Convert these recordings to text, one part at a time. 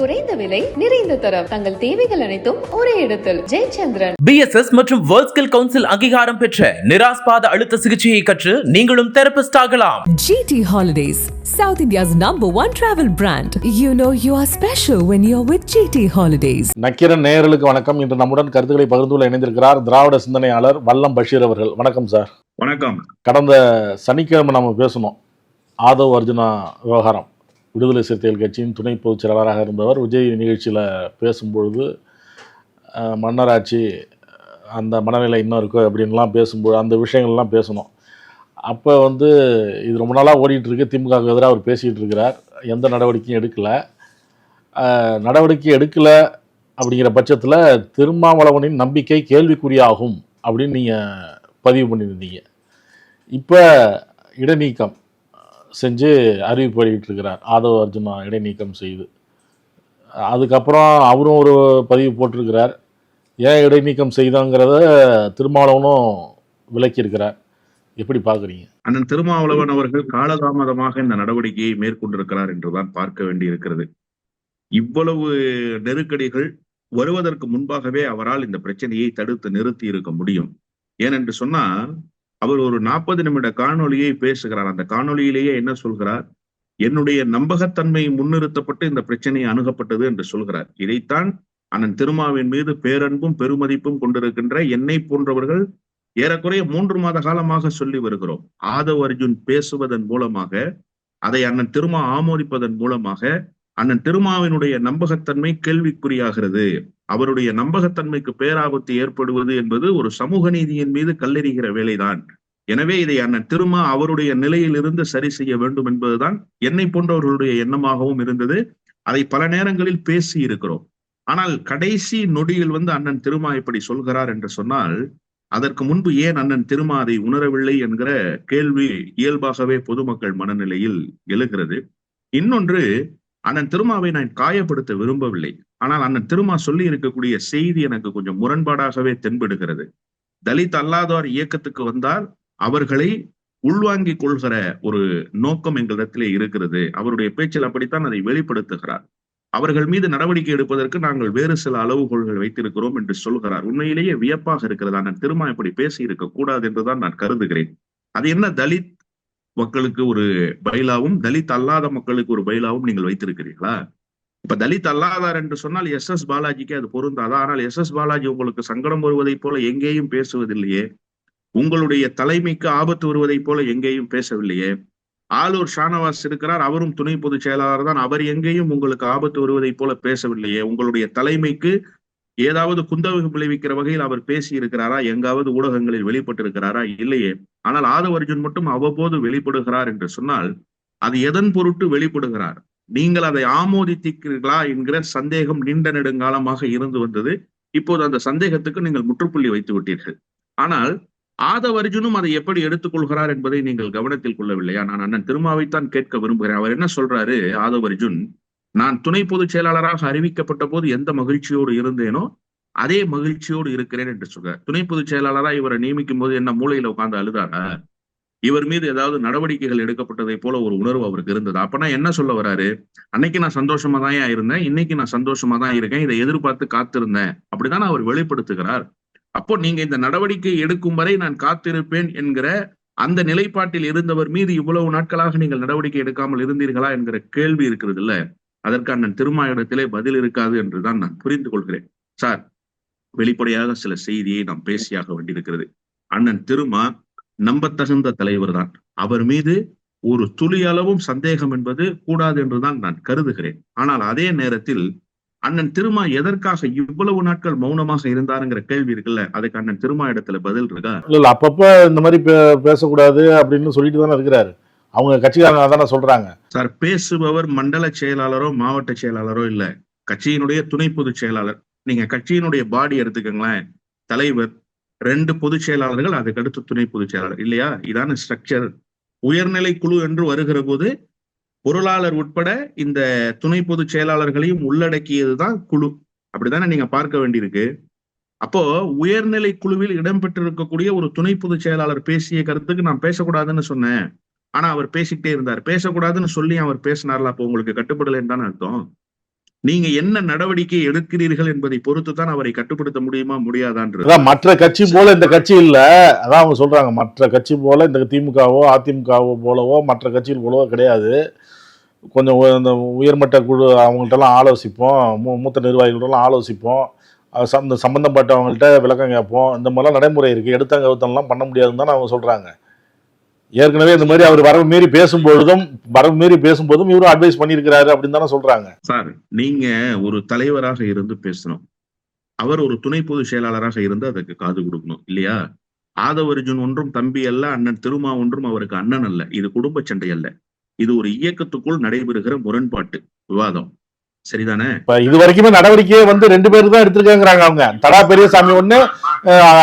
குறைந்த விலை நிறைந்த தரம். தங்கள் தேவைகள் அனைத்தும் ஒரே இடத்தில். ஜெயச்சந்திரன். பிஎஸ்எஸ் மற்றும் வேர்ல்ட் ஸ்கில் கவுன்சில் அங்கீகாரம் பெற்ற நிராஸ்பாத அழுத்த சிகிச்சையை கற்று நீங்களும் தெரபிஸ்ட் ஆகலாம். GT Holidays, South India's number one travel brand. You know you are special when you're with GT Holidays. Nakkheeran நேயர்களுக்கு வணக்கம். இன்று நம்முடன் கருத்துக்களை பகிர்ந்து கொள்ள இணைந்திருக்கிறார் திராவிட சிந்தனையாளர் வல்லம் பஷீர் அவர்கள். வணக்கம் சார். வணக்கம். கடந்த சனிக்கிழமை நம்ம பேசணும் ஆதவ் அர்ஜுனா விவகாரம். விடுதலை சிறுத்தைகள் கட்சியின் துணை பொதுச் செயலாளராக இருந்தவர் விஜய் நிகழ்ச்சியில் பேசும்பொழுது மன்னராட்சி அந்த மனநிலை இன்னும் இருக்கு அப்படின்லாம் பேசும்போது அந்த விஷயங்கள்லாம் பேசணும். அப்போ வந்து இது ரொம்ப நாளாக ஓடிட்டுருக்கு. திமுகவுக்கு எதிராக அவர் பேசிகிட்டு இருக்கிறார் எந்த நடவடிக்கையும் எடுக்கலை. நடவடிக்கை எடுக்கலை அப்படிங்கிற பட்சத்தில் திருமாவளவனின் நம்பிக்கை கேள்விக்குறியாகும் அப்படின்னு நீங்கள் பதிவு பண்ணியிருந்தீங்க. இப்போ இடைநீக்கம். செஞ்சு அறிவிப்பு வெளியிட்டிருக்கிறார் ஆதவ அர்ஜுனா இடைநீக்கம் செய்து. அதுக்கப்புறம் அவரும் ஒரு பதிவு போட்டிருக்கிறார். ஏன் இடைநீக்கம் செய்தோங்கிறத திருமாவளவனும் விளக்கியிருக்கிறார். எப்படி பார்க்குறீங்க? அண்ணன் திருமாவளவன் அவர்கள் காலதாமதமாக இந்த நடவடிக்கையை மேற்கொண்டிருக்கிறார் என்றுதான் பார்க்க வேண்டியிருக்கிறது. இவ்வளவு நெருக்கடிகள் வருவதற்கு முன்பாகவே அவரால் இந்த பிரச்சனையை தடுத்து நிறுத்தி இருக்க முடியும். ஏனென்று சொன்னால் அவர் ஒரு நாற்பது நிமிட காணொலியை பேசுகிறார். அந்த காணொலியிலேயே என்ன சொல்கிறார்? என்னுடைய நம்பகத்தன்மை முன்னிறுத்தப்பட்டு இந்த பிரச்சனை அணுகப்பட்டது என்று சொல்கிறார். இதைத்தான் அண்ணன் திருமாவின் மீது பேரன்பும் பெருமதிப்பும் கொண்டிருக்கின்ற என்னை போன்றவர்கள் ஏறக்குறைய மூன்று மாத காலமாக சொல்லி வருகிறோம். ஆதவ் அர்ஜுன் பேசுவதன் மூலமாக அதை அண்ணன் திருமா ஆமோதிப்பதன் மூலமாக அண்ணன் திருமாவினுடைய நம்பகத்தன்மை கேள்விக்குறியாகிறது. அவருடைய நம்பகத்தன்மைக்கு பேராபத்து ஏற்படுவது என்பது ஒரு சமூக நீதியின் மீது கல்லெறிகிற வேலைதான். எனவே இதை அண்ணன் திருமா அவருடைய நிலையிலிருந்து சரி செய்ய வேண்டும் என்பதுதான் என்னை போன்றவர்களுடைய எண்ணமாகவும் இருந்தது. அதை பல நேரங்களில் பேசி இருக்கிறோம். ஆனால் கடைசி நொடியில் வந்து அண்ணன் திருமா இப்படி சொல்கிறார் என்று சொன்னால் அதற்கு முன்பு ஏன் அண்ணன் திருமா அதை உணரவில்லை என்கிற கேள்வி இயல்பாகவே பொதுமக்கள் மனநிலையில் எழுகிறது. இன்னொன்று அண்ணன் திருமாவை நான் காயப்படுத்த விரும்பவில்லை. ஆனால் அண்ணன் திருமா சொல்லி இருக்கக்கூடிய செய்தி எனக்கு கொஞ்சம் முரண்பாடாகவே தென்படுகிறது. தலித் அல்லாதோர் இயக்கத்துக்கு வந்தால் அவர்களை உள்வாங்கிக் கொள்கிற ஒரு நோக்கம் எங்களிடத்திலே இருக்கிறது. அவருடைய பேச்சில் அப்படித்தான் அதை வெளிப்படுத்துகிறார். அவர்கள் மீது நடவடிக்கை எடுப்பதற்கு நாங்கள் வேறு சில அளவுகோல்கள் வைத்திருக்கிறோம் என்று சொல்கிறார். உண்மையிலேயே வியப்பாக இருக்கிறது. அண்ணன் திருமா இப்படி பேசி இருக்க கூடாது என்றுதான் நான் கருதுகிறேன். அது என்ன தலித் மக்களுக்கு ஒரு பைலாவும் தலித் அல்லாத மக்களுக்கு ஒரு பைலாவும் நீங்கள் வைத்திருக்கிறீர்களா? இப்ப தலித் அல்லாதார் என்று சொன்னால் எஸ் எஸ் பாலாஜிக்கு அது பொருந்தாதா. ஆனால் எஸ் எஸ் பாலாஜி உங்களுக்கு சங்கடம் வருவதைப் போல எங்கேயும் பேசுவதில்லையே. உங்களுடைய தலைமைக்கு ஆபத்து வருவதைப் போல எங்கேயும் பேசவில்லையே. ஆலூர் ஷானவாஸ் இருக்கிறார். அவரும் துணை பொதுச் செயலாளர் தான். அவர் எங்கேயும் உங்களுக்கு ஆபத்து வருவதைப் போல பேசவில்லையே. உங்களுடைய தலைமைக்கு ஏதாவது குந்தகம் விளைவிக்கிற வகையில் அவர் பேசி இருக்கிறாரா எங்காவது ஊடகங்களில் வெளிப்பட்டிருக்கிறாரா? இல்லையே. ஆனால் ஆதவ அர்ஜுன் மட்டும் அவ்வப்போது வெளிப்படுகிறார் என்று சொன்னால் அது எதன் பொருட்டு வெளிப்படுகிறார்? நீங்கள் அதை ஆமோதித்தீர்களா என்கிற சந்தேகம் நீண்ட நெடுங்காலமாக இருந்து வந்தது. இப்போது அந்த சந்தேகத்துக்கு நீங்கள் முற்றுப்புள்ளி வைத்து விட்டீர்கள். ஆனால் ஆதவ அர்ஜுனும் அதை எப்படி எடுத்துக்கொள்கிறார் என்பதை நீங்கள் கவனத்தில் கொள்ளவில்லையா? நான் அண்ணன் திருமாவைத்தான் கேட்க விரும்புகிறேன். அவர் என்ன சொல்றாரு? ஆதவ அர்ஜுன் நான் துணை பொதுச் செயலாளராக அறிவிக்கப்பட்ட போது எந்த மகிழ்ச்சியோடு இருந்தேனோ அதே மகிழ்ச்சியோடு இருக்கிறேன் என்று சொல்றார் துணை பொதுச் செயலாளரா இவரை நியமிக்கும் போது என்ன மூலையில உட்கார்ந்து அழுதாரா? இவர் மீது ஏதாவது நடவடிக்கைகள் எடுக்கப்பட்டதை போல ஒரு உணர்வு அவருக்கு இருந்தது. அப்பனா என்ன சொல்ல வராரு? அன்னைக்கு நான் சந்தோஷமா தான் இருந்தேன். இன்னைக்கு நான் சந்தோஷமா தான் இருக்கேன். இதை எதிர்பார்த்து காத்திருந்தேன். அப்படிதான் அவர் வெளிப்படுத்துகிறார். அப்போ நீங்க இந்த நடவடிக்கை எடுக்கும் வரை நான் காத்திருப்பேன் என்கிற அந்த நிலைப்பாட்டில் இருந்தவர் மீது இவ்வளவு நாட்களாக நீங்கள் நடவடிக்கை எடுக்காமல் இருந்தீர்களா என்கிற கேள்வி இருக்கிறது இல்ல. அதற்கு அண்ணன் திருமாயிடத்திலே பதில் இருக்காது என்றுதான் நான் புரிந்து கொள்கிறேன். சார் வெளிப்படையாக சில செய்தியை நாம் பேசியாக வேண்டியிருக்கிறது. அண்ணன் திருமா நம்பத்தகுந்த தலைவர் தான் அவர் மீது ஒரு துளி அளவும் சந்தேகம் என்பது கூடாது என்றுதான் நான் கருதுகிறேன். ஆனால் அதே நேரத்தில் அண்ணன் திருமா எதற்காக இவ்வளவு நாட்கள் மௌனமாக இருந்தாருங்கிற கேள்வி இருக்குல்ல அதுக்கு அண்ணன் திருமா இடத்துல பதில் இருக்கா? இல்ல அப்பப்ப அப்பப்போ இந்த மாதிரி பே- பேசக்கூடாது அப்படின்னு சொல்லிட்டு தானே இருக்கிறாரு. அவங்க கட்சிக்காரங்க தானே சொல்றாங்க. சார் பேசுபவர் மண்டல செயலாளரோ மாவட்ட செயலாளரோ இல்ல. கட்சியினுடைய துணை பொதுச் செயலாளர். நீங்க கட்சியினுடைய பாடி எடுத்துக்கோங்களேன். தலைவர் ரெண்டு பொதுச் செயலாளர்கள் அதுக்கு அடுத்து துணை பொதுச் செயலாளர். இல்லையா? இதான ஸ்ட்ரக்சர் உயர்நிலை குழு என்று வருகிற போது பொருளாளர் உட்பட இந்த துணை பொதுச் செயலாளர்களையும் உள்ளடக்கியதுதான் குழு. அப்படித்தானே நீங்க பார்க்க வேண்டியிருக்கு. அப்போ உயர்நிலை குழுவில் இடம்பெற்றிருக்கக்கூடிய ஒரு துணை பொதுச் செயலாளர் பேசிய கருத்துக்கு நான் பேசக்கூடாதுன்னு சொன்னேன். ஆனா அவர் பேசிக்கிட்டே இருந்தார். பேசக்கூடாதுன்னு சொல்லி அவர் பேசினார்ல அப்போ உங்களுக்கு கட்டுப்படலைன்னு தானே அர்த்தம்? நீங்க என்ன நடவடிக்கை எடுக்கிறீர்கள் என்பதை பொறுத்து தான் அவரை கட்டுப்படுத்த முடியுமா முடியாதான்றது. மற்ற கட்சி போல இந்த கட்சி இல்ல. அதான் அவங்க சொல்றாங்க மற்ற கட்சி போல இந்த திமுகவோ அதிமுகவோ போலவோ மற்ற கட்சிகள் போலவோ கிடையாது. கொஞ்சம் இந்த உயர்மட்ட குழு அவங்கள்ட்டலாம் ஆலோசிப்போம். மூ மூத்த நிர்வாகிகள்ட்டலாம் ஆலோசிப்போம். சம்- சம்மந்தப்பட்டவங்கள்ட்ட விளக்கம் கேட்போம். இந்த மாதிரிலாம் நடைமுறை இருக்கு. எடுத்தாங்க கவுத்தம்லாம் பண்ண முடியாதுன்னு தான் அவங்க சொல்றாங்க. ஏற்கனவே இந்த மாதிரி அவர் வரவு மீறி பேசும்பொழுதும் வரவு மீறி பேசும்போதும் இவரும் அட்வைஸ் பண்ணியிருக்கிறாரு அப்படின்னு தானே சொல்றாங்க. சார் நீங்க ஒரு தலைவராக இருந்து பேசணும். அவர் ஒரு துணை பொதுச் செயலாளராக இருந்து அதுக்கு காது கொடுக்கணும் இல்லையா? ஆதவர்ஜுன் ஒன்றும் தம்பி அல்ல அண்ணன் திருமா ஒன்றும் அவருக்கு அண்ணன் அல்ல. இது குடும்ப சண்டை அல்ல. இது ஒரு இயக்கத்துக்குள் நடைபெறுகிற முரண்பாட்டு விவாதம். சரிதானே? இப்ப இது வரைக்குமே நடவடிக்கையே வந்து ரெண்டு பேர் தான் எடுத்திருக்காங்கிறாங்க அவங்க. தடா பெரியசாமி ஒண்ணு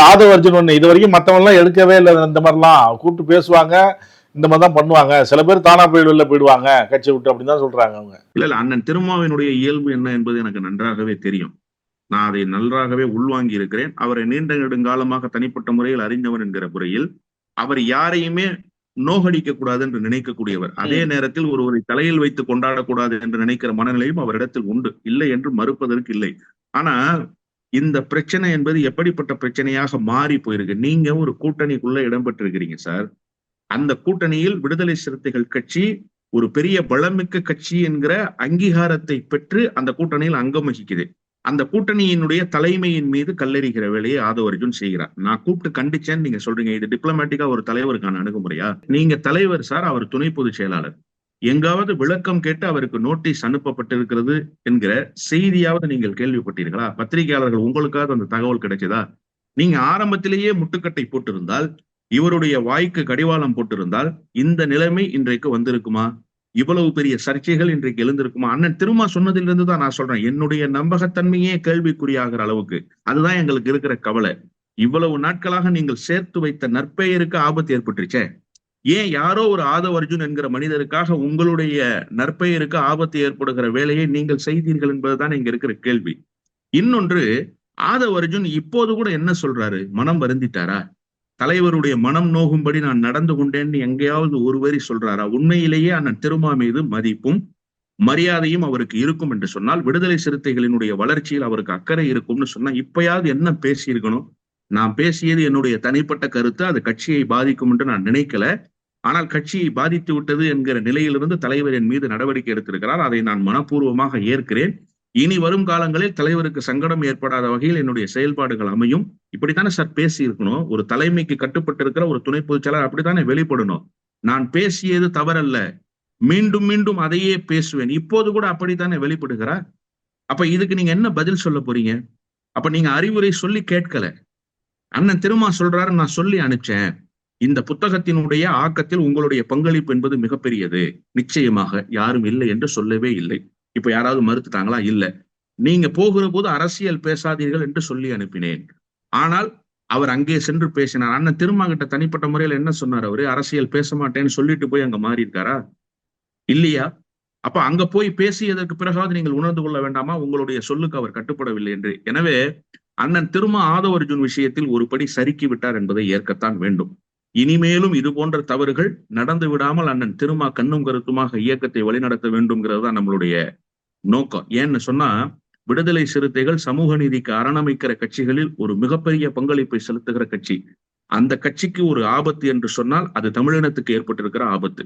ஆதவ அர்ஜுன் ஒண்ணு. இது வரைக்கும் மத்தவங்க எல்லாம் எடுக்கவே இல்லை இந்த மாதிரிலாம். கூப்பிட்டு பேசுவாங்க இந்த மாதிரி தான் பண்ணுவாங்க. சில பேர் தானா போய் வெளில போயிடுவாங்க கட்சி விட்டு அப்படின்னு தான் சொல்றாங்க அவங்க. இல்ல இல்ல அண்ணன் திருமாவினுடைய இயல்பு என்ன என்பது எனக்கு நன்றாகவே தெரியும். நான் அதை நன்றாகவே உள்வாங்கி இருக்கிறேன் அவரை நீண்ட நெடுங்காலமாக தனிப்பட்ட முறையில் அறிந்தவர் என்கிற முறையில் அவர் யாரையுமே நோகடிக்க கூடாது என்று நினைக்கக்கூடியவர். அதே நேரத்தில் ஒருவரை தலையில் வைத்து கொண்டாடக்கூடாது என்று நினைக்கிற மனநிலையும் அவரிடத்தில் உண்டு. இல்லை என்று மறுப்பதற்கு இல்லை. ஆனா இந்த பிரச்சனை என்பது எப்படிப்பட்ட பிரச்சனையாக மாறி போயிருக்கு? நீங்க ஒரு கூட்டணிக்குள்ள இடம்பெற்றிருக்கிறீங்க சார். அந்த கூட்டணியில் விடுதலை சிறுத்தைகள் கட்சி ஒரு பெரிய பலமிக்க கட்சி என்கிற அங்கீகாரத்தை பெற்று அந்த கூட்டணியில் அங்கம் வகிக்குது அந்த கூட்டணியினுடைய தலைமையின் மீது கல்லெறிகிற வேலையை ஆதவ அர்ஜுன் செய்கிறார். நான் கூப்பிட்டு கண்டிச்சேன்னு நீங்க சொல்றீங்க. இது டிப்ளமேட்டிக்கா ஒரு தலைவருக்கான அணுகுமுறையா? நீங்க தலைவர் சார் அவர் துணை பொதுச் செயலாளர். எங்காவது விளக்கம் கேட்டு அவருக்கு நோட்டீஸ் அனுப்பப்பட்டிருக்கிறது என்கிற செய்தியாவது நீங்கள் கேள்விப்பட்டீர்களா? பத்திரிகையாளர்கள் உங்களுக்காவது அந்த தகவல் கிடைச்சதா? நீங்க ஆரம்பத்திலேயே முட்டுக்கட்டை போட்டிருந்தால் இவருடைய வாய்க்கு கடிவாளம் போட்டிருந்தால் இந்த நிலைமை இன்றைக்கு வந்திருக்குமா? இவ்வளவு பெரிய சர்ச்சைகள் இன்றைக்கு எழுந்திருக்குமா? அண்ணன் திருமா சொன்னதிலிருந்து தான் நான் சொல்றேன். என்னுடைய நம்பகத்தன்மையே கேள்விக்குறியாகிற அளவுக்கு. அதுதான் எங்களுக்கு இருக்கிற கவலை. இவ்வளவு நாட்களாக நீங்கள் சேர்த்து வைத்த நற்பெயருக்கு ஆபத்து ஏற்பட்டுருச்சே. ஏன் யாரோ ஒரு ஆதவ அர்ஜுன் என்கிற மனிதருக்காக உங்களுடைய நற்பெயருக்கு ஆபத்து ஏற்படுகிற வேலையை நீங்கள் செய்தீர்கள் என்பதுதான் இங்க இருக்கிற கேள்வி. இன்னொன்று ஆதவ அர்ஜுன் இப்போது கூட என்ன சொல்றாரு? மனம் வருந்திட்டாரா? தலைவருடைய மனம் நோகும்படி நான் நடந்து கொண்டேன்னு எங்கேயாவது ஒரு வரி சொல்றாரா? உண்மையிலேயே அண்ணன் திருமா மீது மதிப்பும் மரியாதையும் அவருக்கு இருக்கும் என்று சொன்னால் விடுதலை சிறுத்தைகளினுடைய வளர்ச்சியில் அவருக்கு அக்கறை இருக்கும்னு சொன்னா இப்பயாவது என்ன பேசியிருக்கணும்? நான் பேசியது என்னுடைய தனிப்பட்ட கருத்து அது கட்சியை பாதிக்கும் என்று நான் நினைக்கல. ஆனால் கட்சியை பாதித்து விட்டது என்கிற நிலையிலிருந்து தலைவர் என் மீது நடவடிக்கை எடுத்திருக்கிறார். அதை நான் மனப்பூர்வமாக ஏற்கிறேன். இனி வரும் காலங்களில் தலைவருக்கு சங்கடம் ஏற்படாத வகையில் என்னுடைய செயல்பாடுகள் அமையும். இப்படித்தானே சார் பேசி இருக்கணும் ஒரு தலைமைக்கு கட்டுப்பட்டு இருக்கிற ஒரு துணை பொதுச்செயலாளர் அப்படித்தானே வெளிப்படணும். நான் பேசியது தவறல்ல. மீண்டும் மீண்டும் அதையே பேசுவேன். இப்போது கூட அப்படித்தானே வெளிப்படுகிறார்? அப்ப இதுக்கு நீங்க என்ன பதில் சொல்ல போறீங்க? அப்ப நீங்க அறிவுரை சொல்லி கேட்கல. அண்ணன் திருமா சொல்றாரு நான் சொல்லி அனுப்பிச்சேன். இந்த புத்தகத்தினுடைய ஆக்கத்தில் உங்களுடைய பங்களிப்பு என்பது மிகப்பெரியது. நிச்சயமாக யாரும் இல்லை என்று சொல்லவே இல்லை. இப்ப யாராவது மறுத்துட்டாங்களா? இல்ல. நீங்க போகிற போது அரசியல் பேசாதீர்கள் என்று சொல்லி அனுப்பினேன். ஆனால் அவர் அங்கே சென்று பேசினார். அண்ணன் திருமா கிட்ட தனிப்பட்ட முறையில் என்ன சொன்னார் அவரு? அரசியல் பேச மாட்டேன்னு சொல்லிட்டு போய் அங்க மாறி இருக்காரா இல்லையா. அப்ப அங்க போய் பேசியதற்கு பிறகாவது நீங்கள் உணர்ந்து கொள்ள வேண்டாமா? உங்களுடைய சொல்லுக்கு அவர் கட்டுப்படவில்லை என்று. எனவே அண்ணன் திருமா ஆதவ அர்ஜுன் விஷயத்தில் ஒரு படி சறுக்கி விட்டார் என்பதை ஏற்கத்தான் வேண்டும். இனிமேலும் இது போன்ற தவறுகள் நடந்து விடாமல் அண்ணன் திருமா கண்ணும் கருத்துமாக இயக்கத்தை வழிநடத்த வேண்டும்ங்கிறது தான் நம்மளுடைய நோக்கம். ஏன்னு சொன்னா விடுதலை சிறுத்தைகள் சமூக நீதிக்கு அரணமைக்கிற கட்சிகளில் ஒரு மிகப்பெரிய பங்களிப்பை செலுத்துகிற கட்சி. அந்த கட்சிக்கு ஒரு ஆபத்து என்று சொன்னால் அது தமிழினத்துக்கு ஏற்பட்டிருக்கிற ஆபத்து.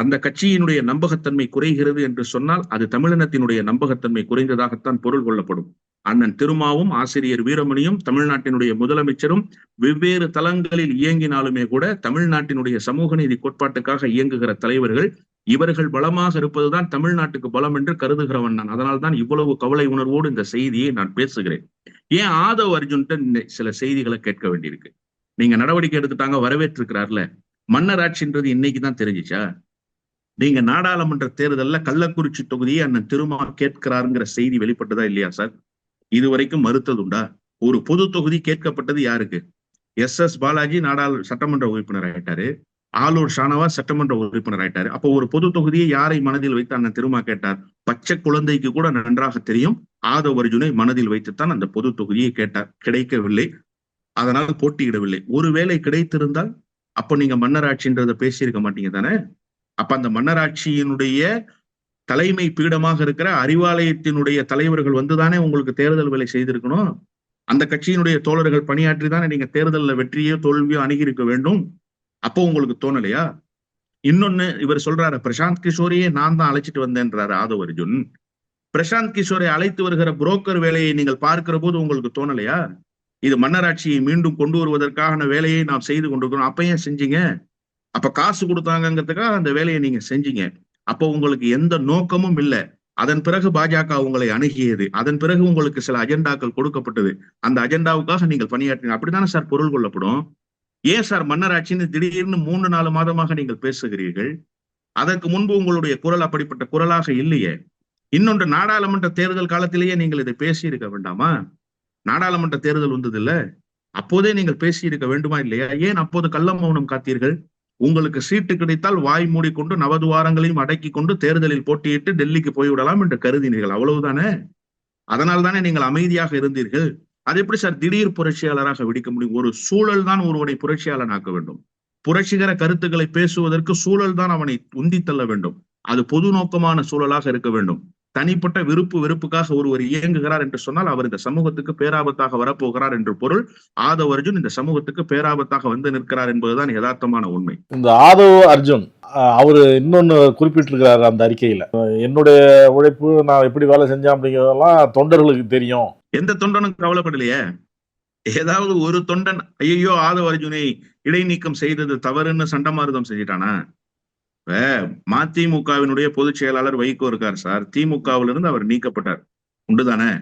அந்த கட்சியினுடைய நம்பகத்தன்மை குறைகிறது என்று சொன்னால் அது தமிழினத்தினுடைய நம்பகத்தன்மை குறைந்ததாகத்தான் பொருள் கொள்ளப்படும். அண்ணன் திருமாவும் ஆசிரியர் வீரமணியும் தமிழ்நாட்டினுடைய முதலமைச்சரும் வெவ்வேறு தளங்களில் இயங்கினாலுமே கூட தமிழ்நாட்டினுடைய சமூக நீதி கோட்பாட்டுக்காக இயங்குகிற தலைவர்கள் இவர்கள் பலமாக இருப்பதுதான் தமிழ்நாட்டுக்கு பலம் என்று கருதுகிறவன் நான். அதனால்தான் இவ்வளவு கவலை உணர்வோடு இந்த செய்தியை நான் பேசுகிறேன். ஏன் ஆதவ் அர்ஜுன்ட்ட சில செய்திகளை கேட்க வேண்டியிருக்கு? நீங்க நடவடிக்கை எடுத்துட்டாங்க வரவேற்றிருக்கிறார்ல. மன்னராட்சின்றது இன்னைக்கு தான் தெரிஞ்சிச்சா? நீங்க நாடாளுமன்ற தேர்தல்ல கள்ளக்குறிச்சி தொகுதியை அண்ணன் திருமா கேட்கிறாருங்கிற செய்தி வெளிப்பட்டதா இல்லையா சார்? இதுவரைக்கும் மறுத்ததுண்டா ஒரு பொது தொகுதி கேட்கப்பட்டது யாருக்கு? எஸ் எஸ் பாலாஜி நாடாளு சட்டமன்ற உறுப்பினர் ஆயிட்டாரு. ஆலூர் ஷானவாஸ் சட்டமன்ற உறுப்பினர் ஆயிட்டாரு. அப்போ ஒரு பொது தொகுதியை யாரை மனதில் வைத்து அண்ணன் திருமா கேட்டார்? பச்சை குழந்தைக்கு கூட நன்றாக தெரியும். ஆதவ் அர்ஜுனை மனதில் வைத்துத்தான் அந்த பொது தொகுதியை கேட்டார். கிடைக்கவில்லை. அதனால் போட்டியிடவில்லை. ஒருவேளை கிடைத்திருந்தால் அப்போ நீங்க மன்னராட்சின்றத பேசியிருக்க மாட்டீங்க தானே? அப்ப அந்த மன்னராட்சியினுடைய தலைமை பீடமாக இருக்கிற அறிவாலயத்தினுடைய தலைவர்கள் வந்துதானே உங்களுக்கு தேர்தல் வேலை செய்திருக்கணும்? அந்த கட்சியினுடைய தோழர்கள் பணியாற்றி தானே நீங்க தேர்தலில் வெற்றியோ தோல்வியோ அணுகியிருக்க வேண்டும்? அப்போ உங்களுக்கு தோணலையா? இன்னொன்னு இவர் சொல்றாரு பிரசாந்த் கிஷோரையே நான் தான் அழைச்சிட்டு வந்தேன்றாரு ஆதவ அர்ஜுன். பிரசாந்த் கிஷோரை அழைத்து வருகிற புரோக்கர் வேலையை நீங்கள் பார்க்கிற போது உங்களுக்கு தோணலையா? இது மன்னராட்சியை மீண்டும் கொண்டு வருவதற்கான வேலையை நாம் செய்து கொண்டிருக்கிறோம். அப்ப ஏன் செஞ்சீங்க? அப்ப காசு கொடுத்தாங்கிறதுக்காக அந்த வேலையை நீங்க செஞ்சீங்க. அப்போ உங்களுக்கு எந்த நோக்கமும் இல்லை. அதன் பிறகு பாஜக உங்களை அணுகியது. அதன் பிறகு உங்களுக்கு சில அஜெண்டாக்கள் கொடுக்கப்பட்டது. அந்த அஜெண்டாவுக்காக நீங்கள் பணியாற்றினீங்க அப்படித்தானே சார் பொருள் கொள்ளப்படும்? ஏன் சார் மன்னராட்சின்னு திடீர்னு மூன்று நாலு மாதமாக நீங்கள் பேசுகிறீர்கள்? அதற்கு முன்பு உங்களுடைய குரல் அப்படிப்பட்ட குரலாக இல்லையே. இன்னொன்று நாடாளுமன்ற தேர்தல் காலத்திலேயே நீங்கள் இதை பேசியிருக்க வேண்டாமா? நாடாளுமன்ற தேர்தல் வந்ததில்ல. அப்போதே நீங்கள் பேசி இருக்க வேண்டுமா இல்லையா? ஏன் அப்போது கள்ள மௌனம் காத்தீர்கள்? உங்களுக்கு சீட்டு கிடைத்தால் வாய் மூடிக்கொண்டு நவதுவாரங்களையும் அடக்கி கொண்டு தேர்தலில் போட்டியிட்டு டெல்லிக்கு போய்விடலாம் என்று கருதினீர்கள். அவ்வளவுதானே? அதனால் தானே நீங்கள் அமைதியாக இருந்தீர்கள். அது எப்படி சார் திடீர் புரட்சியாளராக விடிக்க முடியும்? ஒரு சூழல் தான் ஒருவனை புரட்சியாளனாக்க வேண்டும். புரட்சிகர கருத்துக்களை பேசுவதற்கு சூழல் தான் அவனை உந்தி தள்ள வேண்டும். அது பொது நோக்கமான சூழலாக இருக்க வேண்டும். தனிப்பட்ட விருப்பு வெறுப்புக்காக ஒருவர் இயங்குகிறார் என்று சொன்னால் அவர் இந்த சமூகத்துக்கு பேராபத்தாக வரப்போகிறார் என்று பொருள். ஆதவ் அர்ஜுன் இந்த சமூகத்துக்கு பேராபத்தாக வந்து நிற்கிறார் என்பதுதான் யதார்த்தமான உண்மை. இந்த ஆதவ் அர்ஜுன் அவரு இன்னொன்னு குறிப்பிட்டிருக்கிறாரு அந்த அறிக்கையில. என்னுடைய உழைப்பு நான் எப்படி வேலை செஞ்சேன் அப்படிங்கிறதெல்லாம் தொண்டர்களுக்கு தெரியும். எந்த தொண்டனும் கவலைப்படலையே? ஏதாவது ஒரு தொண்டன் ஐயோ ஆதவ அர்ஜுனை இடைநீக்கம் செய்தது தவறுன்னு சண்டமாருதம் செஞ்சிட்டானா? மதிமுகவினுடைய பொதுச் செயலாளர் வைகோ இருக்கார் சார். திமுகவிலிருந்து இருந்து அவர் நீக்கப்பட்டார். உண்டுதானே?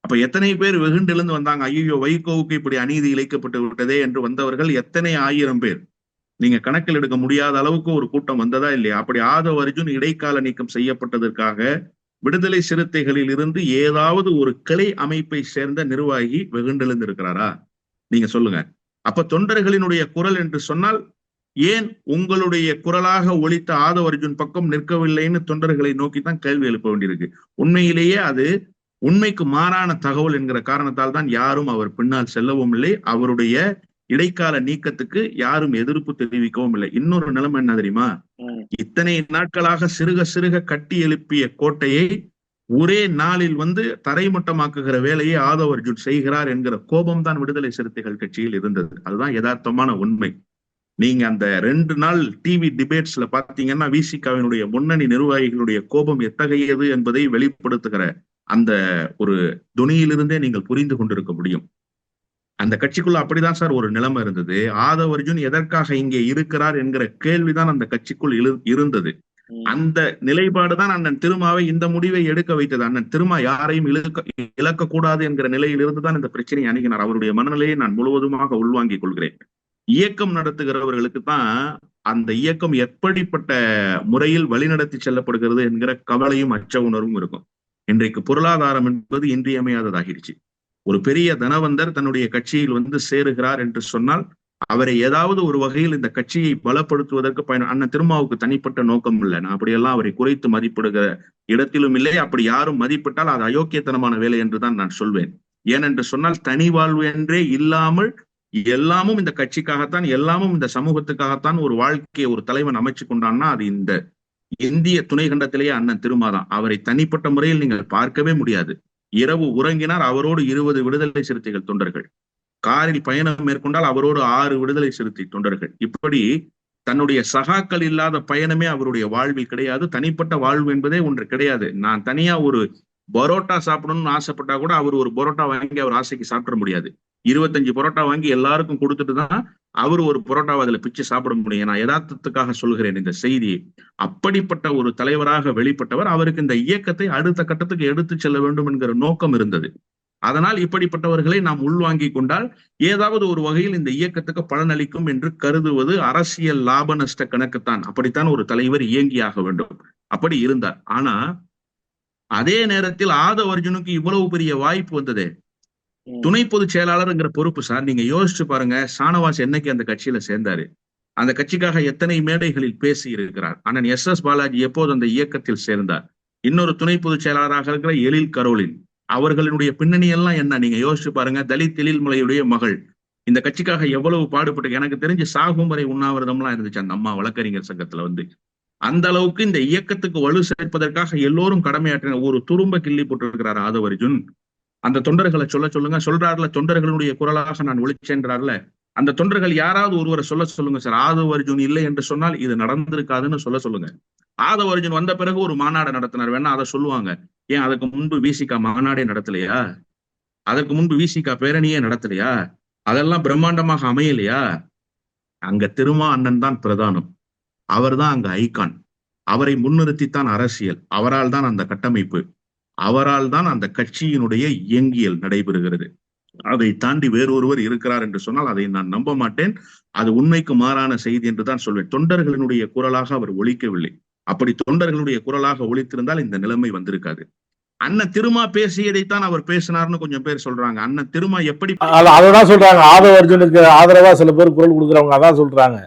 அப்ப எத்தனை பேர் வெகுண்டிலிருந்து வந்தாங்க? ஐயோ வைகோவுக்கு இப்படி அநீதி இழைக்கப்பட்டு விட்டதே என்று வந்தவர்கள் எத்தனை ஆயிரம் பேர்? நீங்க கணக்கில் எடுக்க முடியாத அளவுக்கு ஒரு கூட்டம் வந்ததா இல்லையா? அப்படி ஆதவ் அர்ஜுன் இடைக்கால நீக்கம் செய்யப்பட்டதற்காக விடுதலை சிறுத்தைகளில் இருந்து ஏதாவது ஒரு கிளை அமைப்பை சேர்ந்த நிர்வாகி வெகுண்டிலிருந்து இருக்கிறாரா? நீங்க சொல்லுங்க. அப்ப தொண்டர்களினுடைய குரல் என்று சொன்னால் ஏன் உங்களுடைய குரலாக ஒலித்த ஆதவ அர்ஜுன் பக்கம் நிற்கவில்லைன்னு தொண்டர்களை நோக்கி தான் கேள்வி எழுப்ப வேண்டியிருக்கு. உண்மையிலேயே அது உண்மைக்கு மாறான தகவல் என்கிற காரணத்தால் தான் யாரும் அவர் பின்னால் செல்லவும் இல்லை. அவருடைய இடைக்கால நீக்கத்துக்கு யாரும் எதிர்ப்பு தெரிவிக்கவும் இல்லை. இன்னொரு நிலைமை என்ன தெரியுமா? இத்தனை நாட்களாக சிறுக சிறுக கட்டி எழுப்பிய கோட்டையை ஒரே நாளில் வந்து தரைமட்டமாக்குகிற வேலையை ஆதவ் அர்ஜுன் செய்கிறார் என்கிற கோபம் தான் விடுதலை சிறுத்தைகள் கட்சியில் இருந்தது. அதுதான் யதார்த்தமான உண்மை. நீங்க அந்த ரெண்டு நாள் டிவி டிபேட்ஸ்ல பாத்தீங்கன்னா விசிகாவினுடைய முன்னணி நிர்வாகிகளுடைய கோபம் எத்தகையது என்பதை வெளிப்படுத்துகிற அந்த ஒரு துணியிலிருந்தே நீங்கள் புரிந்து கொண்டிருக்க முடியும். அந்த கட்சிக்குள்ள அப்படிதான் சார் ஒரு நிலைமை இருந்தது. ஆதவ் அர்ஜுன் எதற்காக இங்கே இருக்கிறார் என்கிற கேள்விதான் அந்த கட்சிக்குள் இரு- இருந்தது. அந்த நிலைப்பாடுதான் அண்ணன் திருமாவை இந்த முடிவை எடுக்க வைத்தது. அண்ணன் திருமா யாரையும் இழுக்க இழக்க கூடாது என்கிற நிலையில் இருந்துதான் இந்த பிரச்சனையை அணுகினார். அவருடைய மனநிலையை நான் முழுவதுமாக உள்வாங்கிக் கொள்கிறேன். இயக்கம் நடத்துகிறவர்களுக்கு தான் அந்த இயக்கம் எப்படிப்பட்ட முறையில் வழிநடத்தி செல்லப்படுகிறது என்கிற கவலையும் அச்ச உணர்வும் இருக்கும். இன்றைக்கு பொருளாதாரம் என்பது இன்றியமையாததாகிடுச்சு. ஒரு பெரிய தனவந்தர் தன்னுடைய கட்சியில் வந்து சேருகிறார் என்று சொன்னால் அவரை ஏதாவது ஒரு வகையில் இந்த கட்சியை பலப்படுத்துவதற்கு பயன் அண்ணன் திருமாவுக்கு தனிப்பட்ட நோக்கம் இல்லை. நான் அப்படியெல்லாம் அவரை குறைத்து மதிப்பிடுகிற இடத்திலும் இல்லை. அப்படி யாரும் மதிப்பிட்டால் அது அயோக்கியத்தனமான வேலை என்றுதான் நான் சொல்வேன். ஏனென்று சொன்னால் தனி வாழ்வு என்றே இல்லாமல் எல்லாமும் இந்த கட்சிக்காகத்தான் எல்லாமும் இந்த சமூகத்துக்காகத்தான் ஒரு வாழ்க்கையை ஒரு தலைவன் அமைச்சு கொண்டான்னா அது இந்த இந்திய துணை கண்டத்திலேயே அண்ணன் திருமாதான். அவரை தனிப்பட்ட முறையில் நீங்கள் பார்க்கவே முடியாது. இரவு உறங்கினார் அவரோடு இருபது விடுதலை சிறுத்தைகள் தொண்டர்கள். காரில் பயணம் மேற்கொண்டால் அவரோடு ஆறு விடுதலை சிறுத்தை தொண்டர்கள். இப்படி தன்னுடைய சகாக்கள் இல்லாத பயணமே அவருடைய வாழ்வில் கிடையாது. தனிப்பட்ட வாழ்வு என்பதே ஒன்று கிடையாது. நான் தனியா ஒரு பரோட்டா சாப்பிடணும்னு ஆசைப்பட்டா கூட அவர் ஒரு பரோட்டா வாங்கி அவர் ஆசைக்கு சாப்பிட முடியாது. இருபத்தஞ்சு பரோட்டா வாங்கி எல்லாருக்கும் கொடுத்துட்டு தான் அவர் ஒரு பரோட்டாவை அதுல பிச்சு சாப்பிட முடியும். நான் யதார்த்தத்துக்காக சொல்கிறேன் இந்த செய்தி அப்படிப்பட்ட ஒரு தலைவராக வெளிப்பட்டவர் அவருக்கு இந்த இயக்கத்தை அடுத்த கட்டத்துக்கு எடுத்து செல்ல வேண்டும் என்கிற நோக்கம் இருந்தது. அதனால் இப்படிப்பட்டவர்களை நாம் உள்வாங்கி கொண்டால் ஏதாவது ஒரு வகையில் இந்த இயக்கத்துக்கு பலனளிக்கும் என்று கருதுவது அரசியல் லாப நஷ்ட கணக்குத்தான். அப்படித்தான் ஒரு தலைவர் இயங்கியாக வேண்டும். அப்படி இருந்தார். ஆனா அதே நேரத்தில் ஆதவ அர்ஜுனுக்கு இவ்வளவு பெரிய வாய்ப்பு வந்ததே. துணை பொதுச் செயலாளர்ங்கிற பொறுப்பு சார் நீங்க யோசிச்சு பாருங்க சானவாஸ் என்னைக்கு அந்த கட்சியில சேர்ந்தாரு? அந்த கட்சிக்காக எத்தனை மேடைகளில் பேசி இருக்கிறார் அண்ணன் எஸ் எஸ் பாலாஜி எப்போது அந்த இயக்கத்தில் சேர்ந்தார்? இன்னொரு துணை பொதுச் செயலாளராக இருக்கிற எழில் கரோலின். அவர்களுடைய பின்னணி எல்லாம் என்ன? நீங்க யோசிச்சு பாருங்க தலித் எழில்மலையுடைய மகள். இந்த கட்சிக்காக எவ்வளவு பாடுபட்டு எனக்கு தெரிஞ்சு சாகும் வரை உண்ணாவிரதம்லாம் இருந்துச்சு அந்த அம்மா வழக்கறிஞர் சங்கத்துல வந்து. அந்த அளவுக்கு இந்த இயக்கத்துக்கு வலு சேர்ப்பதற்காக எல்லோரும் கடமையாற்றின ஒரு துரும்ப கிள்ளி போட்டிருக்கிறார் ஆதவ அர்ஜுன். அந்த தொண்டர்களை சொல்ல சொல்லுங்க. சொல்றாருல தொண்டர்களுடைய குரலாக நான் ஒளிச்சென்றார்ல அந்த தொண்டர்கள் யாராவது ஒருவரை சொல்ல சொல்லுங்க சார். ஆதவ அர்ஜுன் இல்லை என்று சொன்னால் இது நடந்திருக்காதுன்னு சொல்ல சொல்லுங்க. ஆதவ அர்ஜுன் வந்த பிறகு ஒரு மாநாடு நடத்தினார். வேணா அதை சொல்லுவாங்க. ஏன் அதுக்கு முன்பு விசிகா மாநாடே நடத்தலையா? அதற்கு முன்பு விசிகா பேரணியே நடத்தலையா? அதெல்லாம் பிரம்மாண்டமாக அமையலையா? அங்க திருமா அண்ணன் தான் பிரதானம். அவர்தான் அங்க ஐகான். அவரை முன்னிறுத்தித்தான் அரசியல். அவரால் தான் அந்த கட்டமைப்பு. அவரால் தான் அந்த கட்சியினுடைய இயங்கியல் நடைபெறுகிறது. அதை தாண்டி வேறொருவர் இருக்கிறார் என்று சொன்னால் அதை நான் நம்ப மாட்டேன். அது உண்மைக்கு மாறான செய்தி என்று தான் சொல்வேன். தொண்டர்களினுடைய குரலாக அவர் ஒழிக்கவில்லை. அப்படி தொண்டர்களுடைய குரலாக ஒழித்திருந்தால் இந்த நிலைமை வந்திருக்காது. அண்ணன் திருமா பேசியதைத்தான் அவர் பேசினார்னு கொஞ்சம் பேர் சொல்றாங்க. அண்ணன் திருமா எப்படி அதான் சொல்றாங்க. ஆதவ அர்ஜுனுக்கு ஆதரவா சில பேர் குரல் கொடுக்குறவங்க அதான் சொல்றாங்க.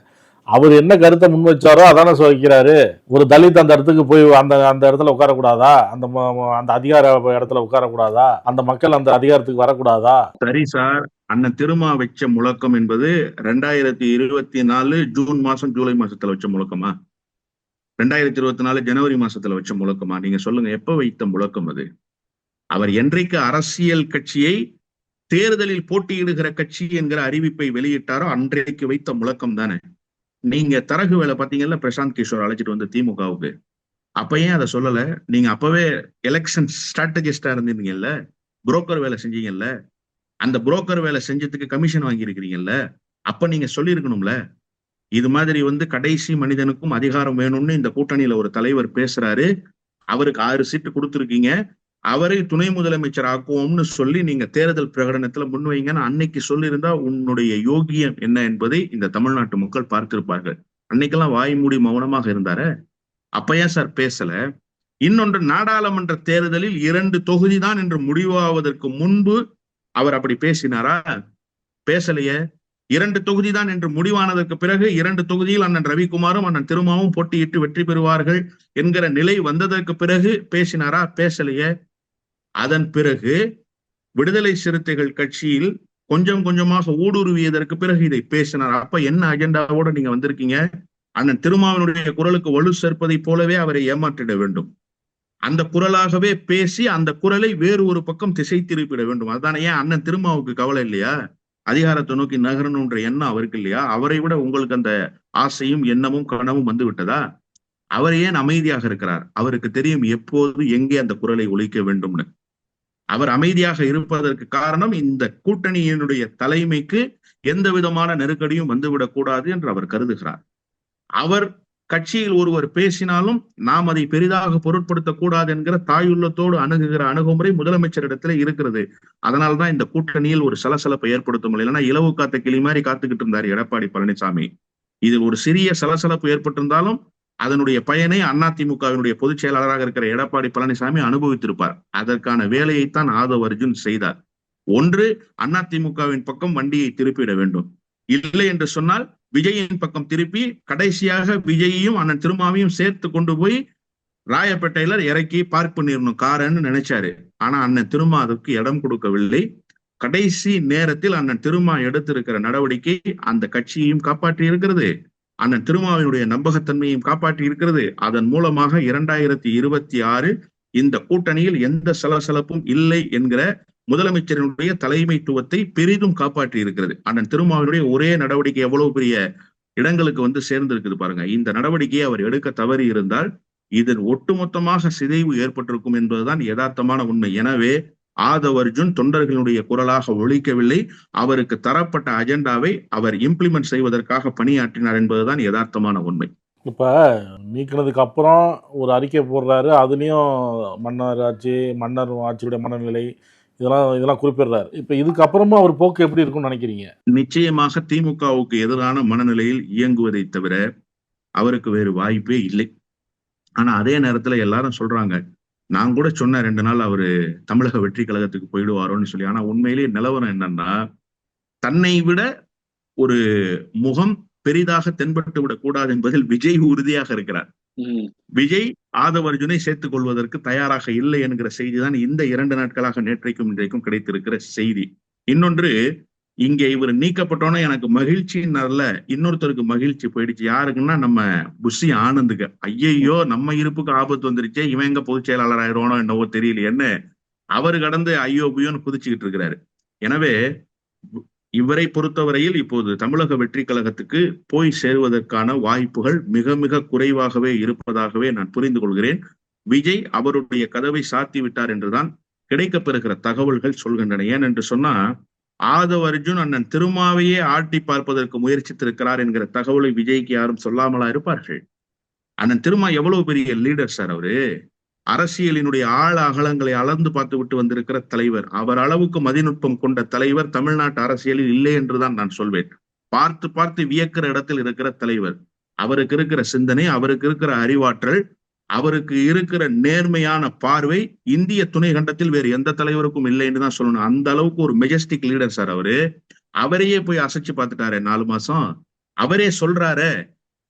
அவர் என்ன கருத்தை முன் வச்சாரோ அதானே சொ- ஒரு தலித் அந்த இடத்துக்கு போய் அந்த அந்த இடத்துல உட்காரக்கூடாதா? அந்த அந்த அதிகார இடத்துல உட்காரக்கூடாதா? அந்த மக்கள் அந்த அதிகாரத்துக்கு வரக்கூடாதா? சரி சார். அண்ணன் திருமா வச்ச முழக்கம் என்பது ரெண்டாயிரத்தி இருபத்தி நாலு ஜூன் மாசம் ஜூலை மாசத்துல வச்ச முழக்கமா? ரெண்டாயிரத்தி இருபத்தி நாலு ஜனவரி மாசத்துல வச்ச முழக்கமா? நீங்க சொல்லுங்க எப்ப வைத்த முழக்கம் அது? அவர் என்றைக்கு அரசியல் கட்சியை தேர்தலில் போட்டியிடுகிற கட்சி என்கிற அறிவிப்பை வெளியிட்டாரோ அன்றைக்கு வைத்த முழக்கம் தானே நீங்க தரகு வேலை பாத்தீங்கல்ல பிரசாந்த் கிஷோர் அழைச்சிட்டு வந்து திமுகவுக்கு. அப்ப ஏன் அதை சொல்லல. நீங்க அப்பவே எலெக்ஷன் ஸ்ட்ராட்டஜிஸ்டா இருந்திருந்தீங்கல்ல புரோக்கர் வேலை செஞ்சீங்கல்ல அந்த புரோக்கர் வேலை செஞ்சதுக்கு கமிஷன் வாங்கியிருக்கிறீங்கல்ல அப்ப நீங்க சொல்லியிருக்கணும்ல இது மாதிரி வந்து கடைசி மனிதனுக்கும் அதிகாரம் வேணும்னு இந்த கூட்டணியில ஒரு தலைவர் பேசுறாரு அவருக்கு ஆறு சீட்டு கொடுத்துருக்கீங்க அவரை துணை முதலமைச்சர் ஆக்குவோம்னு சொல்லி நீங்க தேர்தல் பிரகடனத்துல முன்வைங்கன்னு அன்னைக்கு சொல்லியிருந்தா உன்னுடைய யோகியம் என்ன என்பதை இந்த தமிழ்நாட்டு மக்கள் பார்த்திருப்பார்கள். அன்னைக்கெல்லாம் வாய் மூடி மௌனமாக இருந்தாரு? அப்பயா சார் பேசல. இன்னொன்று நாடாளுமன்ற தேர்தலில் இரண்டு தொகுதி தான் என்று முடிவாவதற்கு முன்பு அவர் அப்படி பேசினாரா? பேசலையே. இரண்டு தொகுதி தான் என்று முடிவானதற்கு பிறகு இரண்டு தொகுதியில் அண்ணன் ரவிக்குமாரும் அண்ணன் திருமாவும் போட்டியிட்டு வெற்றி பெறுவார்கள் என்கிற நிலை வந்ததற்கு பிறகு பேசினாரா? பேசலையே. அதன் பிறகு விடுதலை சிறுத்தைகள் கட்சியில் கொஞ்சம் கொஞ்சமாக ஊடுருவியதற்கு பிறகு இதை பேசினார். அப்ப என்ன அஜெண்டாவோட நீங்க வந்திருக்கீங்க? அண்ணன் திருமாவினுடைய குரலுக்கு வலு சேர்ப்பதை போலவே அவரை ஏமாற்றிட வேண்டும். அந்த குரலாகவே பேசி அந்த குரலை வேறு ஒரு பக்கம் திசை திருப்பிட வேண்டும். அதுதானே ஏன் அண்ணன் திருமாவுக்கு கவலை இல்லையா? அதிகாரத்தை நோக்கி நகரணுன்ற எண்ணம் அவருக்கு இல்லையா? அவரை விட உங்களுக்கு அந்த ஆசையும் எண்ணமும் கனவும் வந்து விட்டதா? அவர் ஏன் அமைதியாக இருக்கிறார்? அவருக்கு தெரியும் எப்போது எங்கே அந்த குரலை ஒழிக்க வேண்டும்னு. அவர் அமைதியாக இருப்பதற்கு காரணம் இந்த கூட்டணியினுடைய தலைமைக்கு எந்த விதமான நெருக்கடியும் வந்துவிடக் கூடாது என்று அவர் கருதுகிறார். அவர் கட்சியில் ஒருவர் பேசினாலும் நாம் அதை பெரிதாக பொருட்படுத்தக் கூடாது என்கிற தாயுள்ளத்தோடு அணுகுகிற அணுகுமுறை முதலமைச்சரிடத்துல இருக்கிறது. அதனால்தான் இந்த கூட்டணியில் ஒரு சலசலப்பை ஏற்படுத்த முடியல இல்லைன்னா இலவு காத்த கிளி மாதிரி காத்துக்கிட்டு இருந்தார் எடப்பாடி பழனிசாமி. இதில் ஒரு சிறிய சலசலப்பு ஏற்பட்டிருந்தாலும் அதனுடைய பயனை அதிமுகவினுடைய பொதுச் செயலாளராக இருக்கிற எடப்பாடி பழனிசாமி அனுபவித்திருப்பார். அதற்கான வேலையைத்தான் ஆதவ் அர்ஜுன் செய்தார். ஒன்று அதிமுகவின் பக்கம் வண்டியை திருப்பிட வேண்டும். இல்லை என்று சொன்னால் விஜயின் பக்கம் திருப்பி கடைசியாக விஜயையும் அண்ணன் திருமாவையும் சேர்த்து கொண்டு போய் ராயப்பேட்டையில இறக்கி பார்க் பண்ணிடணும் காரன்னு நினைச்சாரு. ஆனா அண்ணன் திருமா அதுக்கு இடம் கொடுக்கவில்லை. கடைசி நேரத்தில் அண்ணன் திருமா எடுத்திருக்கிற நடவடிக்கை அந்த கட்சியையும் காப்பாற்றி இருக்கிறது. அண்ணன் திருமாவினுடைய நம்பகத்தன்மையும் காப்பாற்றி இருக்கிறது. அதன் மூலமாக இரண்டாயிரத்தி இருபத்தி ஆறு இந்த கூட்டணியில் எந்த சலசலப்பும் இல்லை என்கிற முதலமைச்சரினுடைய தலைமைத்துவத்தை பெரிதும் காப்பாற்றி இருக்கிறது. அண்ணன் திருமாவினுடைய ஒரே நடவடிக்கை எவ்வளவு பெரிய இடங்களுக்கு வந்து சேர்ந்திருக்குது பாருங்க. இந்த நடவடிக்கையை அவர் எடுக்க தவறி இருந்தால் இதன் ஒட்டுமொத்தமாக சிதைவு ஏற்பட்டிருக்கும் என்பதுதான் யதார்த்தமான உண்மை. எனவே ஆதவ் அர்ஜுன் தொண்டர்களுடைய குரலாக ஒழிக்கவில்லை. அவருக்கு தரப்பட்ட அஜெண்டாவை அவர் இம்ப்ளிமெண்ட் செய்வதற்காக பணியாற்றினார் என்பதுதான் யதார்த்தமான உண்மை. இப்போ நீக்கினதுக்கு அப்புறம் ஒரு அறிக்கை போடுறாரு. அதுலேயும் மன்னர் ஆட்சி மன்னர் ஆட்சியுடைய மனநிலை இதெல்லாம் இதெல்லாம் குறிப்பிடுறாரு. இப்போ இதுக்கு அப்புறமும் அவர் போக்கு எப்படி இருக்கும்னு நினைக்கிறீங்க? நிச்சயமாக திமுகவுக்கு எதிரான மனநிலையில் இயங்குவதை தவிர அவருக்கு வேறு வாய்ப்பே இல்லை. ஆனா அதே நேரத்துல எல்லாரும் சொல்றாங்க நான் கூட சொன்னேன் ரெண்டு நாள் அவரு தமிழக வெற்றி கழகத்துக்கு போயிடுவாரோன்னு சொல்லி. ஆனா உண்மையிலேயே நிலவரம் என்னன்னா தன்னை விட ஒரு முகம் பெரிதாக தென்பட்டு விடக் கூடாது என்பதில் விஜய் உறுதியாக இருக்கிறார். விஜய் ஆதவ அர்ஜுனை சேர்த்துக் கொள்வதற்கு தயாராக இல்லை என்கிற செய்தி தான் இந்த இரண்டு நாட்களாக நேற்றைக்கும் இன்றைக்கும் கிடைத்திருக்கிற செய்தி. இன்னொன்று இங்க இவர் நீக்கப்பட்டோன்னே எனக்கு மகிழ்ச்சின்னார்ல இன்னொருத்தருக்கு மகிழ்ச்சி போயிடுச்சு. யாருக்குன்னா நம்ம புஷி ஆனந்துக்கு. ஐயையோ நம்ம இருப்புக்கு ஆபத்து வந்துருச்சே இவன் எங்க பொதுச் செயலாளர் ஆயிடுவானோ என்னவோ தெரியலையேன்னு அவர் கடந்து ஐயோ புயோன்னு குதிச்சுக்கிட்டு இருக்கிறாரு எனவே இவரை பொறுத்தவரையில் இப்போது தமிழக வெற்றி கழகத்துக்கு போய் சேருவதற்கான வாய்ப்புகள் மிக மிக குறைவாகவே இருப்பதாகவே நான் புரிந்து கொள்கிறேன். விஜய் அவருடைய கதவை சாத்தி விட்டார் என்றுதான் கிடைக்கப்பெறுகிற தகவல்கள் சொல்கின்றன. ஏன் என்று சொன்னா ஆதவ அர்ஜுன் அண்ணன் திருமாவையே ஆட்டி பார்ப்பதற்கு முயற்சித்திருக்கிறார் என்கிற தகவலை விஜய்க்கு யாரும் சொல்லாமலா இருப்பார்கள்? அண்ணன் திருமா எவ்வளவு பெரிய லீடர் சார் அவரு? அரசியலினுடைய ஆழ அகலங்களை அளந்து பார்த்து விட்டு வந்திருக்கிற தலைவர் அவர் அளவுக்கு மதிநுட்பம் கொண்ட தலைவர் தமிழ்நாட்டு அரசியலில் இல்லை என்றுதான் நான் சொல்வேன். பார்த்து பார்த்து வியக்கிற இடத்தில் இருக்கிற தலைவர் அவருக்கு இருக்கிற சிந்தனை அவருக்கு இருக்கிற அறிவாற்றல் அவருக்கு இருக்கிற நேர்மையான பார்வை இந்திய துணை கண்டத்தில் வேறு எந்த தலைவருக்கும் இல்லைன்னு தான் சொல்லணும். அந்த அளவுக்கு ஒரு மெஜஸ்டிக் லீடர் சார் அவரு. அவரையே போய் அசைச்சு பார்த்துட்டாரு நாலு மாசம். அவரே சொல்றாரு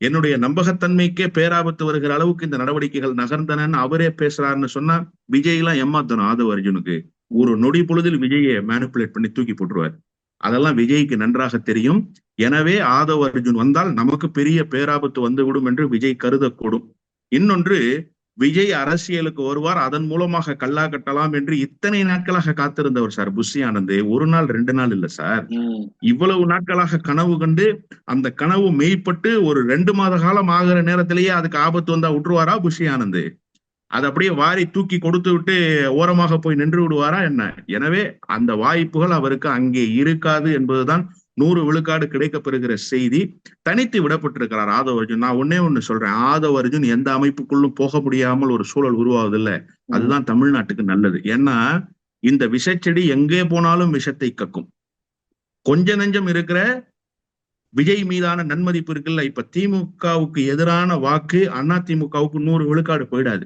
என்னுடைய நம்பகத்தன்மைக்கே பேராபத்து வருகிற அளவுக்கு இந்த நடவடிக்கைகள் நகர்ந்தனன்னு அவரே பேசுறாருன்னு சொன்னா விஜய் எல்லாம் ஏமாத்தணும் ஆதவ அர்ஜுனுக்கு. ஒரு நொடி பொழுதில் விஜயை மேனிப்புலேட் பண்ணி தூக்கி போட்டுருவார். அதெல்லாம் விஜய்க்கு நன்றாக தெரியும். எனவே ஆதவ அர்ஜுன் வந்தால் நமக்கு பெரிய பேராபத்து வந்துவிடும் என்று விஜய் கருதக்கூடும். இன்னொன்று விஜய் அரசியலுக்கு வருவார் அதன் மூலமாக கல்லா கட்டலாம் என்று இத்தனை நாட்களாக காத்திருந்தவர் சார் புஷி ஆனந்த். ஒரு நாள் ரெண்டு நாள் இல்ல சார். இவ்வளவு நாட்களாக கனவு கண்டு அந்த கனவு மெய்ப்பட்டு ஒரு ரெண்டு மாத காலம் ஆகிற நேரத்திலேயே அதுக்கு ஆபத்து வந்தா விட்டுருவாரா புஷி ஆனந்த்? அதை அப்படியே வாரி தூக்கி கொடுத்து விட்டு ஓரமாக போய் நின்று விடுவாரா என்ன? எனவே அந்த வாய்ப்புகள் அவருக்கு அங்கே இருக்காது என்பதுதான் நூறு விழுக்காடு கிடைக்கப்பெறுகிற செய்தி தனித்து விடப்பட்டிருக்கிறார் ஆதவ அர்ஜுன். நான் ஒன்னே ஒண்ணு சொல்றேன். ஆதவ அர்ஜுன் எந்த அமைப்புக்குள்ளும் போக முடியாமல் ஒரு சூழல் உருவாவதில்லை. அதுதான் தமிழ்நாட்டுக்கு நல்லது. ஏன்னா இந்த விஷச்செடி எங்கே போனாலும் விஷத்தை கக்கும். கொஞ்ச நெஞ்சம் இருக்கிற விஜய் மீதான நன்மதிப்பு இருக்குல்ல. இப்ப திமுகவுக்கு எதிரான வாக்கு அண்ணா திமுகவுக்கு நூறு விழுக்காடு போயிடாது.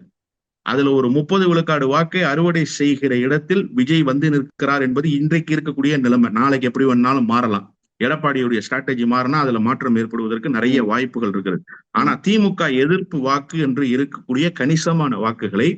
அதுல ஒரு முப்பது விழுக்காடு வாக்கை அறுவடை செய்கிற இடத்தில் விஜய் வந்து நிற்கிறார் என்பது இன்றைக்கு இருக்கக்கூடிய நிலைமை. நாளைக்கு எப்படி வேணாலும் மாறலாம். எடப்பாடியுடைய ஸ்ட்ராட்டஜி மாறினா அதுல மாற்றம் ஏற்படுவதற்கு நிறைய வாய்ப்புகள் இருக்கிறது ஆனா திமுக எதிர்ப்பு வாக்கு என்று இருக்கக்கூடிய கணிசமான வாக்குகளை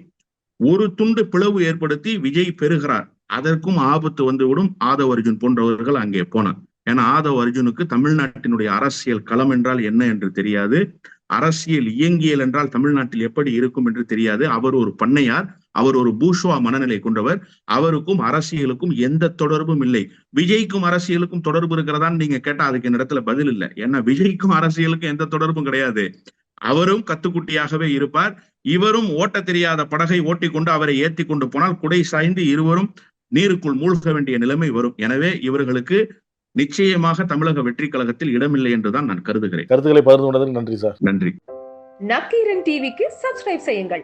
ஒரு துண்டு பிளவு ஏற்படுத்தி விஜய் பெறுகிறார். அதற்கும் ஆபத்து வந்துவிடும். ஆதவ் அர்ஜுன் போன்றவர்கள் அங்கே போனார். ஏன்னா ஆதவ் அர்ஜுனுக்கு தமிழ்நாட்டினுடைய அரசியல் களம் என்றால் என்ன என்று தெரியாது. அரசியல் இயங்கியல் என்றால் தமிழ்நாட்டில் எப்படி இருக்கும் என்று தெரியாது. அவர் ஒரு பண்ணையார். அவர் ஒரு பூஷ்வா மனநிலை கொண்டவர். அவருக்கும் அரசியலுக்கும் எந்த தொடர்பும் இல்லை. விஜய்க்கும் அரசியலுக்கும் தொடர்பு இருக்கிறதான்னு நீங்க கேட்டா அதுக்கு இந்த இடத்துல பதில் இல்லை. ஏன்னா விஜய்க்கும் அரசியலுக்கும் எந்த தொடர்பும் கிடையாது. அவரும் கத்துக்குட்டியாகவே இருப்பார். இவரும் ஓட்ட தெரியாத படகை ஓட்டிக்கொண்டு அவரை ஏத்தி கொண்டு போனால் குடை சாய்ந்து இருவரும் நீருக்குள் மூழ்க வேண்டிய நிலைமை வரும். எனவே இவர்களுக்கு நிச்சயமாக தமிழக வெற்றி கழகத்தில் இடமில்லை என்றுதான் நான் கருதுகிறேன். கருத்துக்களை பகிர்ந்து கொண்டதற்கு நன்றி சார். நன்றி. நக்கீரன் டிவிக்கு சப்ஸ்கிரைப் செய்யுங்கள்.